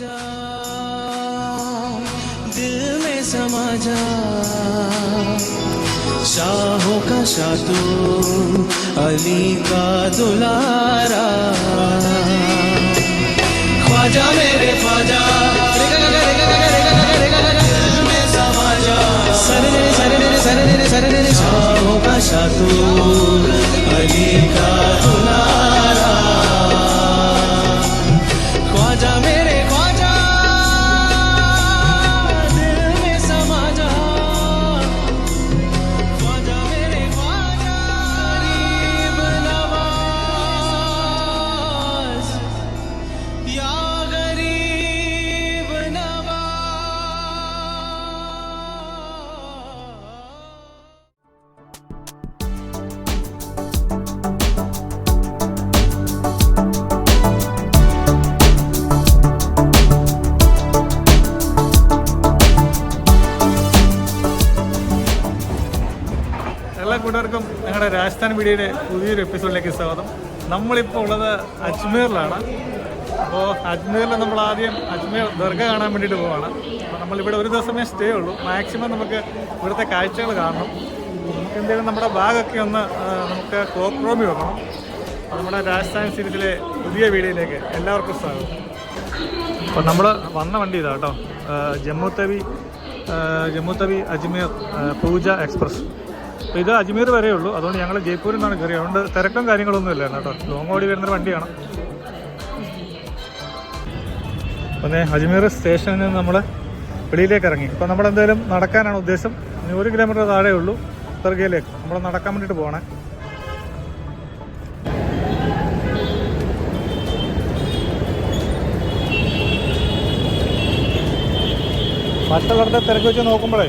जा, दिल में समा जा। शाहों का शातू अली का दुलारा। ख्वाजा मेरे ख्वाजा। शाहो का शातू अली का दुलारा। രാജസ്ഥാൻ മീഡിയയുടെ പുതിയൊരു എപ്പിസോഡിലേക്ക് സ്വാഗതം. നമ്മളിപ്പോൾ ഉള്ളത് അജ്മീറിലാണ്. അപ്പോൾ അജ്മീറിൽ നമ്മൾ ആദ്യം അജ്മീർ ദർഗ കാണാൻ വേണ്ടിയിട്ട് പോവാണ്. അപ്പോൾ നമ്മളിവിടെ ഒരു ദിവസമേ സ്റ്റേ ഉള്ളൂ. മാക്സിമം നമുക്ക് ഇവിടുത്തെ കാഴ്ചകൾ കാണണം. നമുക്ക് എന്തെങ്കിലും നമ്മുടെ ബാഗൊക്കെ ഒന്ന് നമുക്ക് കോക്രോമി വെക്കണം. നമ്മുടെ രാജസ്ഥാൻ സീരീസിലെ പുതിയ വീഡിയോയിലേക്ക് എല്ലാവർക്കും സ്വാഗതം. അപ്പോൾ നമ്മൾ വന്ന വണ്ടി ഇതാ കേട്ടോ. ജമ്മു തവി ജമ്മു തവി അജ്മീർ പൂജ എക്സ്പ്രസ്. ഇത് അജ്മീർ വരെ ഉള്ളൂ. അതുകൊണ്ട് ഞങ്ങൾ ജയ്പൂരിൽ നിന്നാണ് കയറിയത്. അതുകൊണ്ട് തിരക്കും കാര്യങ്ങളൊന്നും ഇല്ല കേട്ടോ. ലോങ് ഓടി വരുന്നൊരു വണ്ടിയാണ്. പിന്നെ അജ്മീർ സ്റ്റേഷനിൽ നിന്ന് നമ്മൾ വെളിയിലേക്ക് ഇറങ്ങി. ഇപ്പോൾ നമ്മൾ എന്തായാലും നടക്കാനാണ് ഉദ്ദേശം. ഒരു കിലോമീറ്റർ താഴെ ഉള്ളൂ. ദർഗയിലേക്ക് നമ്മൾ നടക്കാൻ വേണ്ടിയിട്ട് പോകണേ മറ്റുള്ളവരുടെ തിരക്ക് വെച്ച് നോക്കുമ്പോഴേ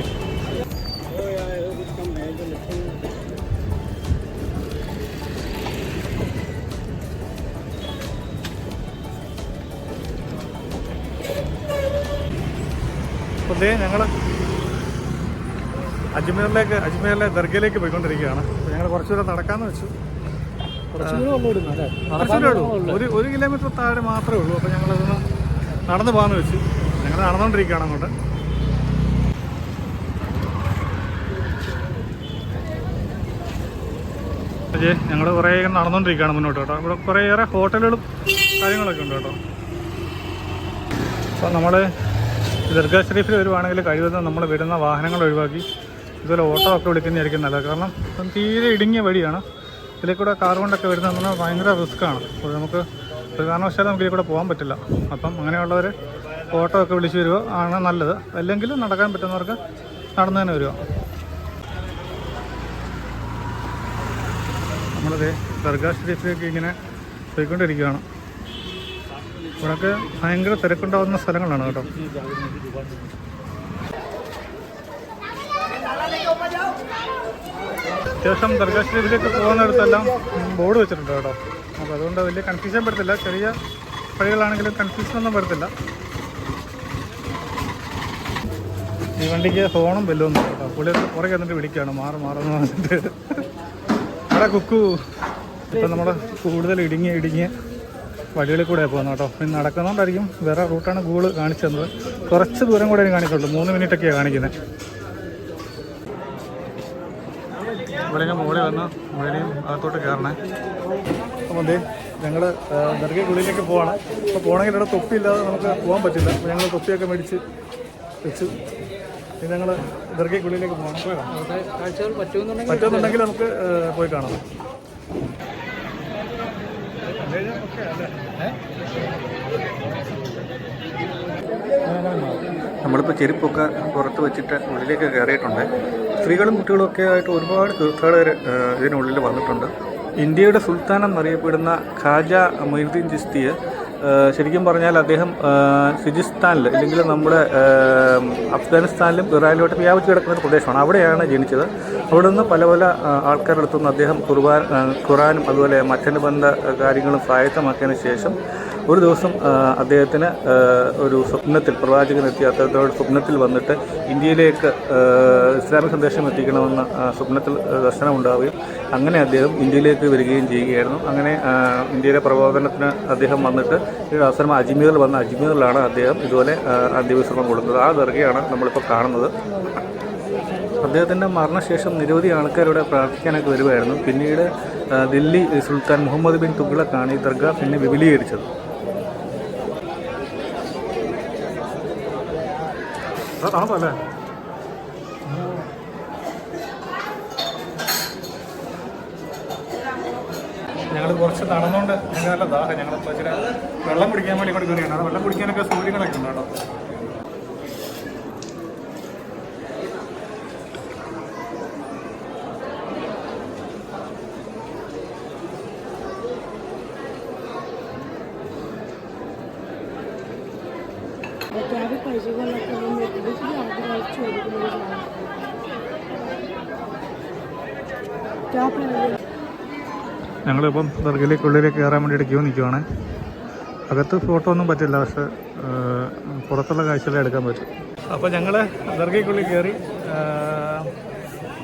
പുതിയ ഞങ്ങൾ അജ്മീറിലേക്ക് അജ്മീറിലെ ദർഗയിലേക്ക് പോയിക്കൊണ്ടിരിക്കുകയാണ്. അപ്പോൾ ഞങ്ങൾ കുറച്ചു ദൂരം നടക്കാമെന്ന് വെച്ചു. ഉള്ളൂ ഒരു ഒരു കിലോമീറ്റർ താഴെ മാത്രമേ ഉള്ളൂ. അപ്പോൾ ഞങ്ങളതൊന്ന് നടന്നു പോകാമെന്ന് വെച്ചു. ഞങ്ങൾ നടന്നുകൊണ്ടിരിക്കുകയാണ് അങ്ങോട്ട്. അജയ് ഞങ്ങൾ കുറേ നടന്നുകൊണ്ടിരിക്കുകയാണ് മുന്നോട്ട് കേട്ടോ. ഇവിടെ കുറേയേറെ ഹോട്ടലുകളും കാര്യങ്ങളൊക്കെ ഉണ്ട് കേട്ടോ. അപ്പോൾ നമ്മൾ ദർഗാ ഷരീഫിൽ വരുവാണെങ്കിൽ കഴിവതും നമ്മൾ വരുന്ന വാഹനങ്ങൾ ഒഴിവാക്കി ഇതുപോലെ ഓട്ടോ ഒക്കെ വിളിക്കുന്നതായിരിക്കും നല്ലത്. കാരണം തീരെ ഇടുങ്ങിയ വഴിയാണ്. ഇതിൽ കൂടെ കാർ കൊണ്ടൊക്കെ വരുന്നത് പറഞ്ഞാൽ ഭയങ്കര റിസ്ക്കാണ് അപ്പോൾ നമുക്ക് ഒരു കാരണവശാലും നമുക്ക് ഇതിൽ കൂടെ പോകാൻ പറ്റില്ല. അപ്പം അങ്ങനെയുള്ളവർ ഓട്ടോ ഒക്കെ വിളിച്ചു വരുക ആണ് നല്ലത്. അല്ലെങ്കിൽ നടക്കാൻ പറ്റുന്നവർക്ക് നടന്നു തന്നെ വരിക. നമ്മളത് ദർഗാ ഷരീഫിലേക്ക് ഇങ്ങനെ പോയിക്കൊണ്ടിരിക്കുകയാണ്. ഇവിടെയൊക്കെ ഭയങ്കര തിരക്കുണ്ടാവുന്ന സ്ഥലങ്ങളാണ് കേട്ടോ. അത്യാവശ്യം ദർഗാ ഷരീഫിലേക്ക് പോകുന്നിടത്തെല്ലാം ബോർഡ് വെച്ചിട്ടുണ്ട് കേട്ടോ. അപ്പോൾ അതുകൊണ്ട് വലിയ കൺഫ്യൂഷൻ പറ്റത്തില്ല ചെറിയ വഴികളാണെങ്കിലും കൺഫ്യൂഷൻ ഒന്നും വരത്തില്ല ഈ വണ്ടിക്ക് ഹോണും ബെല്ലൊന്നും കേട്ടോ. പുള്ളി പുറകെ എന്നിട്ട് വിളിക്കുകയാണ്. മാറി മാറുന്ന പറഞ്ഞിട്ട്. അവിടെ കുക്കു. ഇപ്പം നമ്മുടെ കൂടുതൽ ഇടുങ്ങിയ ഇടുങ്ങിയ വഴികളിൽ കൂടെ പോകുന്നത് കേട്ടോ. പിന്നെ നടക്കുന്നതുകൊണ്ടായിരിക്കും വേറെ റൂട്ടാണ് ഗൂഗിൾ കാണിച്ചു തന്നത്. കുറച്ച് ദൂരം കൂടെ കാണിക്കുള്ളൂ മൂന്ന് മിനിറ്റൊക്കെയാണ് കാണിക്കുന്നത് ഇവിടെ ഞാൻ മുകളിൽ വന്ന് മുകളിലും അകത്തോട്ട് കയറണേ. അപ്പോൾ അതെ ഞങ്ങൾ ദർഗയ്ക്കുള്ളിലേക്ക് പോവാണ്. അപ്പോൾ പോകണമെങ്കിൽ ഇവിടെ തൊപ്പിയില്ലാതെ നമുക്ക് പോകാൻ പറ്റില്ല. അപ്പോൾ ഞങ്ങൾ തൊപ്പിയൊക്കെ മേടിച്ച് വെച്ചു ഇനി ഞങ്ങൾ ദർഗയ്ക്കുള്ളിലേക്ക് പോകണം പറ്റുമെന്നുണ്ടെങ്കിൽ പറ്റുന്നുണ്ടെങ്കിൽ നമുക്ക് പോയി കാണാം. നമ്മളിപ്പോൾ ചെരുപ്പൊക്കെ പുറത്ത് വെച്ചിട്ട് ഉള്ളിലേക്ക് കയറിയിട്ടുണ്ട്. സ്ത്രീകളും കുട്ടികളും ഒക്കെ ആയിട്ട് ഒരുപാട് തീർത്ഥാടകർ ഇതിനുള്ളിൽ വന്നിട്ടുണ്ട്. ഇന്ത്യയുടെ സുൽത്താൻ എന്നറിയപ്പെടുന്ന ഖാജ മൊയ്തീൻ ചിസ്തിയെ ഏഹ്, ശരിക്കും പറഞ്ഞാൽ അദ്ദേഹം സിജിസ്ഥാനിൽ അല്ലെങ്കിൽ നമ്മുടെ അഫ്ഗാനിസ്ഥാനിലും ഇറാനിലോട്ട് വ്യാപിച്ച് കിടക്കുന്ന ഒരു പ്രദേശമാണ്. അവിടെയാണ് ജനിച്ചത്. അവിടെ നിന്ന് പല പല ആൾക്കാരുടെ അടുത്തുനിന്ന് അദ്ദേഹം കുർബാൻ ഖുറാനും അതുപോലെ മറ്റനുബന്ധ കാര്യങ്ങളും സ്വായത്തമാക്കിയതിന് ശേഷം ഒരു ദിവസം അദ്ദേഹത്തിന് ഒരു സ്വപ്നത്തിൽ പ്രവാചകനെത്തി അദ്ദേഹത്തോട് സ്വപ്നത്തിൽ വന്നിട്ട് ഇന്ത്യയിലേക്ക് ഇസ്ലാമിക സന്ദേശം എത്തിക്കണമെന്ന സ്വപ്നത്തിൽ ദർശനം ഉണ്ടാവുകയും അങ്ങനെ അദ്ദേഹം ഇന്ത്യയിലേക്ക് വരികയും ചെയ്യുകയായിരുന്നു. അങ്ങനെ ഇന്ത്യയിലെ പ്രബോധനത്തിന് അദ്ദേഹം വന്നിട്ട് ഒരു അവസരം അജ്മീറിൽ വന്ന അജ്മീറിലാണ് അദ്ദേഹം ഇതുപോലെ അന്ത്യവിശ്രമം കൊടുക്കുന്നത് ആ ദർഗയാണ് നമ്മളിപ്പോൾ കാണുന്നത്. അദ്ദേഹത്തിന്റെ മരണശേഷം നിരവധി ആൾക്കാരിവിടെ പ്രാർത്ഥിക്കാനൊക്കെ വരുമായിരുന്നു പിന്നീട് ദില്ലി സുൽത്താൻ മുഹമ്മദ് ബിൻ തുഗ്ലക്കാണ് ഈ ദർഗ പിന്നെ വിപുലീകരിച്ചത്. ഞങ്ങൾ കുറച്ച് നടന്നുകൊണ്ട് ഞങ്ങൾ നല്ല ദാഹം. ഞങ്ങൾ ചില വെള്ളം കുടിക്കാൻ വേണ്ടി ഇങ്ങോട്ട് കയറിയാണ്. വെള്ളം കുടിക്കാനൊക്കെ സൗകര്യങ്ങളൊക്കെ ഉണ്ട്? ഞങ്ങളിപ്പം ദർഗയിലേക്കുള്ളിലേക്ക് കയറാൻ വേണ്ടിയിട്ട് ക്യൂ നിൽക്കുവാണ്. അകത്ത് ഫോട്ടോ ഒന്നും പറ്റില്ല പക്ഷെ പുറത്തുള്ള കാഴ്ചകളെ എടുക്കാൻ പറ്റും. അപ്പോൾ ഞങ്ങൾ ദർഗയ്ക്കുള്ളിൽ കയറി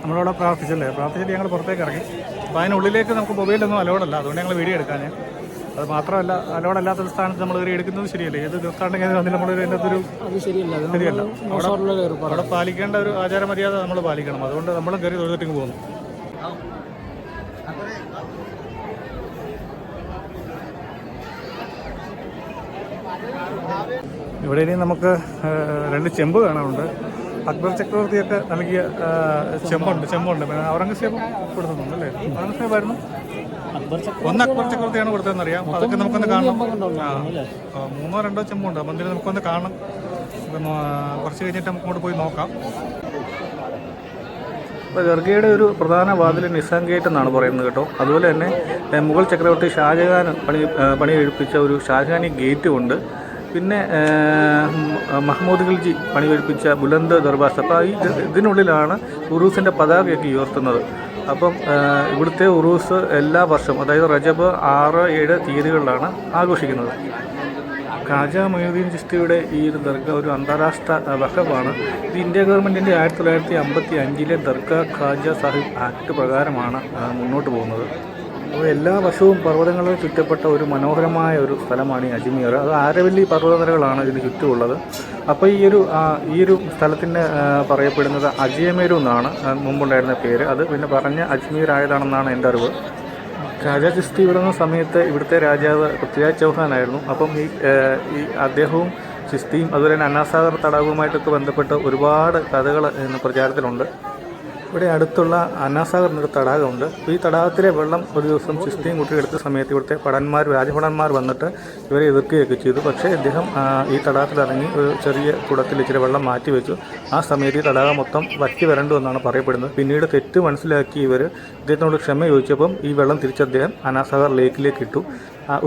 നമ്മളവിടെ പ്രാർത്ഥിച്ചല്ലേ? പ്രാർത്ഥിച്ചിട്ട് ഞങ്ങൾ പുറത്തേക്ക് ഇറങ്ങി. അപ്പോൾ അതിനുള്ളിലേക്ക് നമുക്ക് മൊബൈലൊന്നും അലോഡല്ല അതുകൊണ്ട് ഞങ്ങൾ വീഡിയോ എടുക്കാൻ അത് മാത്രമല്ല അലോഡല്ലാത്ത അല്ലാത്ത സ്ഥാനത്ത് നമ്മൾ കയറി എടുക്കുന്നത് ശരിയല്ല? ഏത് തീർത്ഥാടന കേന്ദ്രം അതിൽ നമ്മൾ അതിന്റെ ഒരു ശരിയല്ല. ശരിയല്ല. അവിടെ പാലിക്കേണ്ട ഒരു ആചാര മര്യാദ നമ്മൾ പാലിക്കണം. അതുകൊണ്ട് നമ്മളും കയറി തൊഴുതിട്ടിങ് പോകുന്നു ഇവിടെ ഇനി നമുക്ക് രണ്ട് ചെമ്പ് കാണാനുണ്ട്. അക്ബർ ചക്രവർത്തിയൊക്കെ നൽകിയ ചെമ്പുണ്ട് ചെമ്പുണ്ട്. പിന്നെ ഔറംഗസേബ് കൊടുത്തുന്നുണ്ട് അല്ലേ? ഔറംഗസേബായിരുന്നു ഒന്ന് അക്ബർ ചക്രവർത്തിയാണ് കൊടുത്തതെന്ന് അറിയാം അതൊക്കെ നമുക്കൊന്ന് കാണണം. മൂന്നോ രണ്ടോ ചെമ്പുണ്ട്. അപ്പം നമുക്കൊന്ന് കാണണം. കുറച്ച് കഴിഞ്ഞിട്ട് നമുക്ക് അങ്ങോട്ട് പോയി നോക്കാം. ദർഗയുടെ ഒരു പ്രധാന വാതിൽ നിസാൻ ഗേറ്റ് എന്നാണ് പറയുന്നത് കേട്ടോ. അതുപോലെ തന്നെ മുഗൾ ചക്രവർത്തി ഷാജഹാൻ പണി ഏ, പണി കഴിപ്പിച്ച ഒരു ഷാജഹാനി ഗേറ്റും ഉണ്ട്. പിന്നെ മഹമ്മൂദ് ഖിൽജി പണി കഴിപ്പിച്ച ബുലന്ത് ദർബാസ് അപ്പോൾ ഈ ഇത് ഇതിനുള്ളിലാണ് ഉറൂസിന്റെ പതാകയൊക്കെ ഉയർത്തുന്നത്. അപ്പം ഇവിടുത്തെ ഉറൂസ് എല്ലാ വർഷവും അതായത് റജബ് ആറ് ഏഴ് തീയതികളിലാണ് ആഘോഷിക്കുന്നത്. ഖാജ മൊയ്യുദ്ദീൻ ചിസ്തിയുടെ ഈ ഒരു ദർഗ ഒരു അന്താരാഷ്ട്ര വഹവാണ് ഇത് ഇന്ത്യ ഗവൺമെന്റിന്റെ ആയിരത്തി തൊള്ളായിരത്തി അമ്പത്തി അഞ്ചിലെ ദർഗ ഖാജ സാഹിബ് ആക്ട് പ്രകാരമാണ് മുന്നോട്ട് പോകുന്നത്. എല്ലാ വർഷവും പർവതങ്ങളിൽ ചുറ്റപ്പെട്ട ഒരു മനോഹരമായ ഒരു സ്ഥലമാണ് ഈ അജ്മീർ. അത് ആരവല്ലി പർവതനിരകളാണ് ഇതിന് ചുറ്റുമുള്ളത്. അപ്പോൾ ഈ ഒരു ഈ ഒരു സ്ഥലത്തിന് പറയപ്പെടുന്നത് അജയമേരു എന്നാണ് മുമ്പുണ്ടായിരുന്ന പേര്. അത് പിന്നെ പറഞ്ഞ അജ്മീർ ആയതാണെന്നാണ് എന്റെ അറിവ്. രാജാ ചിസ്തി വിടുന്ന സമയത്ത് ഇവിടുത്തെ രാജാവ് പൃഥ്വിരാജ് ചൗഹാനായിരുന്നു. അപ്പം ഈ ഈ അദ്ദേഹവും ചിസ്തിയും അതുപോലെ തന്നെ അന്നാസാഗർ തടാകവുമായിട്ടൊക്കെ ബന്ധപ്പെട്ട് ഒരുപാട് കഥകൾ ഇന്ന് പ്രചാരത്തിലുണ്ട്. ഇവിടെ അടുത്തുള്ള അന്നാസാഗർ എന്നൊരു തടാകമുണ്ട്. ഈ തടാകത്തിലെ വെള്ളം ഒരു ദിവസം ചിസ്തിയും കുട്ടിയെടുത്ത സമയത്ത് ഇവിടുത്തെ പടന്മാർ രാജഭടന്മാർ വന്നിട്ട് ഇവരെ എതിർക്കുകയൊക്കെ ചെയ്തു. പക്ഷേ അദ്ദേഹം ഈ തടാകത്തിൽ ഇറങ്ങി ഒരു ചെറിയ കുടത്തിൽ ഇച്ചിരി വെള്ളം മാറ്റി വെച്ചു. ആ സമയത്ത് ഈ തടാകം മൊത്തം വറ്റി വരണ്ടു എന്നാണ് പറയപ്പെടുന്നത്. പിന്നീട് തെറ്റ് മനസ്സിലാക്കി ഇവർ ഇദ്ദേഹത്തിനോട് ക്ഷമ ചോദിച്ചപ്പം ഈ വെള്ളം തിരിച്ച് അദ്ദേഹം അനാസാഗർ ലേക്കിലേക്ക് ഇട്ടു.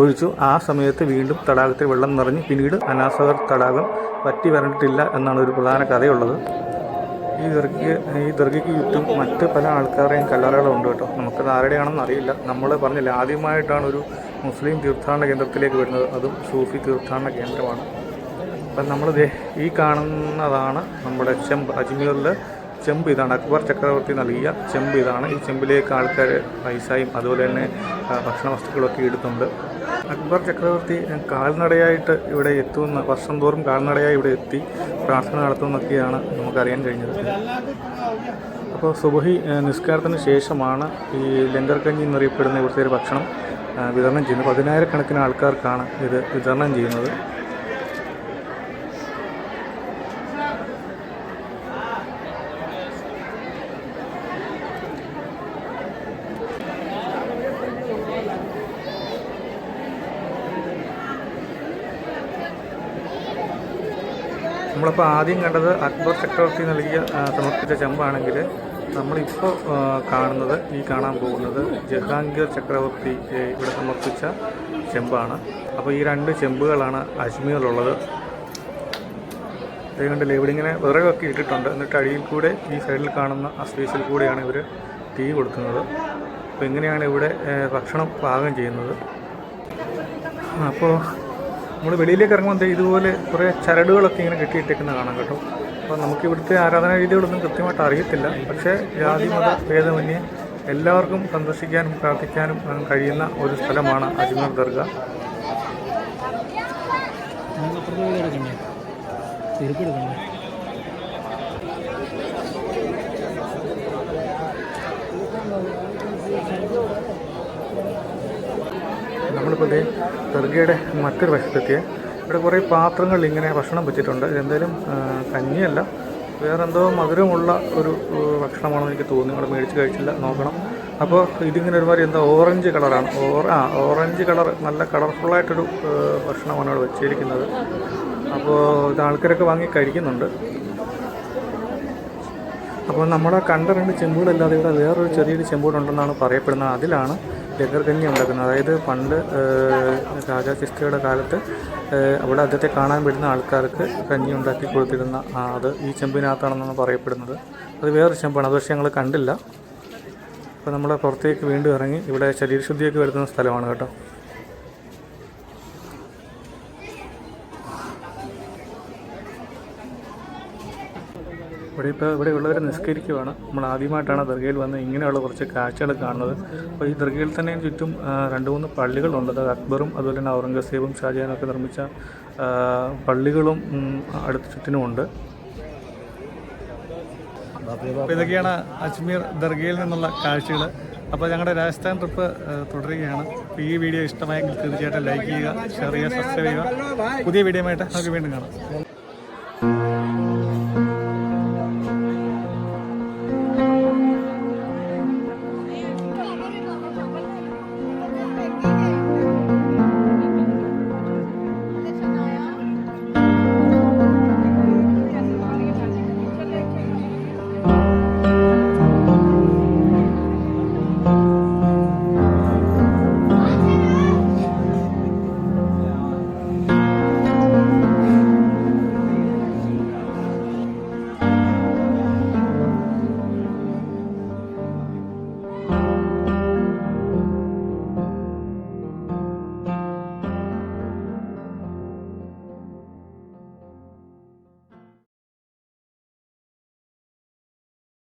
ഒഴിച്ചു. ആ സമയത്ത് വീണ്ടും തടാകത്തിൽ വെള്ളം നിറഞ്ഞ്. പിന്നീട് അനാസാഗർ തടാകം വറ്റി വരണ്ടിട്ടില്ല എന്നാണ് ഒരു പ്രധാന കഥയുള്ളത്. ഈ ദർഗ ഈ ദർഗയ്ക്ക് ചുറ്റും മറ്റ് പല ആൾക്കാരുടെയും കല്ലറകളുണ്ട് കേട്ടോ. നമുക്കത് ആരുടെയാണെന്ന് അറിയില്ല. നമ്മൾ പറഞ്ഞില്ല ആദ്യമായിട്ടാണ് ഒരു മുസ്ലിം തീർത്ഥാടന കേന്ദ്രത്തിലേക്ക് വരുന്നത്. അതും സൂഫി തീർത്ഥാടന കേന്ദ്രമാണ്. അപ്പം നമ്മൾ ഈ കാണുന്നതാണ് നമ്മുടെ ചെമ്പ് അജ്മീറിൽ ചെമ്പ് ഇതാണ്. അക്ബർ ചക്രവർത്തി നൽകിയ ചെമ്പ് ഇതാണ്. ഈ ചെമ്പിലേക്ക് ആൾക്കാർ പൈസയും അതുപോലെ തന്നെ ഭക്ഷണ വസ്തുക്കളൊക്കെ ഇടുന്നുണ്ട് അക്ബർ ചക്രവർത്തി കാൽനടയായിട്ട് ഇവിടെ എത്തുമെന്ന് വർഷം തോറും കാൽനടയായി ഇവിടെ എത്തി പ്രാർത്ഥന നടത്തുമെന്നൊക്കെയാണ് നമുക്കറിയാൻ കഴിഞ്ഞത്. അപ്പോൾ സുബഹി നിസ്കാരത്തിന് ശേഷമാണ് ഈ ലങ്കർ കഞ്ഞി എന്നറിയപ്പെടുന്ന ഇവിടുത്തെ ഒരു ഭക്ഷണം വിതരണം ചെയ്യുന്നത്. പതിനായിരക്കണക്കിന് ആൾക്കാർക്കാണ് ഇത് വിതരണം ചെയ്യുന്നത്. നമ്മളിപ്പോൾ ആദ്യം കണ്ടത് അക്ബർ ചക്രവർത്തി നൽകിയ സമർപ്പിച്ച ചെമ്പാണെങ്കിൽ നമ്മളിപ്പോൾ കാണുന്നത് ഈ കാണാൻ പോകുന്നത് ജഹാംഗീർ ചക്രവർത്തി ഇവിടെ സമർപ്പിച്ച ചെമ്പാണ്. അപ്പോൾ ഈ രണ്ട് ചെമ്പുകളാണ് അജ്മീറിലുള്ളത് അതുകൊണ്ട് ലേബിളിങ്ങനെ വിറകൊക്കെ ഇട്ടിട്ടുണ്ട്. എന്നിട്ട് അടിയിൽ കൂടെ ഈ സൈഡിൽ കാണുന്ന ആ സ്പേസിൽ കൂടെയാണ് ഇവർ തീ കൊടുക്കുന്നത്. അപ്പോൾ എങ്ങനെയാണ് ഇവിടെ ഭക്ഷണം പാകം ചെയ്യുന്നത്. അപ്പോൾ നമ്മൾ വെളിയിലേക്ക് ഇറങ്ങുമ്പോൾ ഇതുപോലെ കുറേ ചരടുകളൊക്കെ ഇങ്ങനെ കെട്ടിയിട്ടേക്കുന്ന കാണാൻ കേട്ടോ. അപ്പോൾ നമുക്ക് ഇവിടുത്തെ ആരാധനാ രീതികളൊന്നും കൃത്യമായിട്ട് അറിയത്തില്ല. പക്ഷേ ജാതി മത ഭേദമന്യേ എല്ലാവർക്കും സന്ദർശിക്കാനും പ്രാർത്ഥിക്കാനും കഴിയുന്ന ഒരു സ്ഥലമാണ് അജ്മീർ ദർഗ. നമ്മളിപ്പോൾ ദേ ദർഗയുടെ മറ്റൊരു വശത്തെത്തിയ. ഇവിടെ കുറേ പാത്രങ്ങൾ ഇങ്ങനെ ഭക്ഷണം വെച്ചിട്ടുണ്ട്. ഇതെന്തായാലും കഞ്ഞിയല്ല വേറെന്തോ മധുരമുള്ള ഒരു ഭക്ഷണമാണെന്ന് എനിക്ക് തോന്നി ഇവിടെ മേടിച്ച് കഴിച്ചില്ല നോക്കണം. അപ്പോൾ ഇതിങ്ങനെ ഒരുമാതിരി എന്താ ഓറഞ്ച് കളറാണ്. ഓറ ആ ഓറഞ്ച് കളർ നല്ല കളർഫുള്ളായിട്ടൊരു ഭക്ഷണമാണ് ഇവിടെ വെച്ചിരിക്കുന്നത്. അപ്പോൾ ഇത് ആൾക്കാരൊക്കെ വാങ്ങി കഴിക്കുന്നുണ്ട്. അപ്പോൾ നമ്മളെ കണ്ട രണ്ട് ചെമ്പുകളല്ലാതെ ഇവിടെ വേറൊരു ചെറിയൊരു ചെമ്പൂടുണ്ടെന്നാണ് പറയപ്പെടുന്നത്. അതിലാണ് ലഹർഗഞ്ഞി ഉണ്ടാക്കുന്നത്. അതായത് പണ്ട് രാജാ ചിസ്തിയുടെ കാലത്ത് അവിടെ അദ്ദേഹത്തെ കാണാൻ വരുന്ന ആൾക്കാർക്ക് കഞ്ഞി ഉണ്ടാക്കി കൊടുത്തിരുന്ന അത് ഈ ചെമ്പിനകത്താണെന്നാണ് പറയപ്പെടുന്നത്. അത് വേറൊരു ചെമ്പാണ്. അത് പക്ഷേ ഞങ്ങൾ കണ്ടില്ല. അപ്പോൾ നമ്മൾ പുറത്തേക്ക് വീണ്ടും ഇറങ്ങി ഇവിടെ ശരീരശുദ്ധിയൊക്കെ വരുത്തുന്ന സ്ഥലമാണ് കേട്ടോ. ഇപ്പോൾ ഇവിടെ ഉള്ളവർ നിസ്കരിക്കുവാണ്. നമ്മൾ ആദ്യമായിട്ടാണ് ദർഗയിൽ വന്ന് ഇങ്ങനെയുള്ള കുറച്ച് കാഴ്ചകൾ കാണുന്നത്. അപ്പോൾ ഈ ദർഗയിൽ തന്നെ ചുറ്റും രണ്ട് മൂന്ന് പള്ളികളുണ്ട്. അത് അക്ബറും അതുപോലെ തന്നെ ഔറംഗസേബും ഷാജഹാനും ഒക്കെ നിർമ്മിച്ച പള്ളികളും അടുത്ത് ചുറ്റിനുമുണ്ട് അപ്പോൾ ഇതൊക്കെയാണ് അജ്മീർ ദർഗയിൽ നിന്നുള്ള കാഴ്ചകൾ. അപ്പോൾ ഞങ്ങളുടെ രാജസ്ഥാൻ ട്രിപ്പ് തുടരുകയാണ്. ഈ വീഡിയോ ഇഷ്ടമായെങ്കിൽ തീർച്ചയായിട്ടും ലൈക്ക് ചെയ്യുക ഷെയർ ചെയ്യുക സബ്സ്ക്രൈബ് ചെയ്യുക. പുതിയ വീഡിയോ ആയിട്ട് നമുക്ക് വീണ്ടും കാണാം.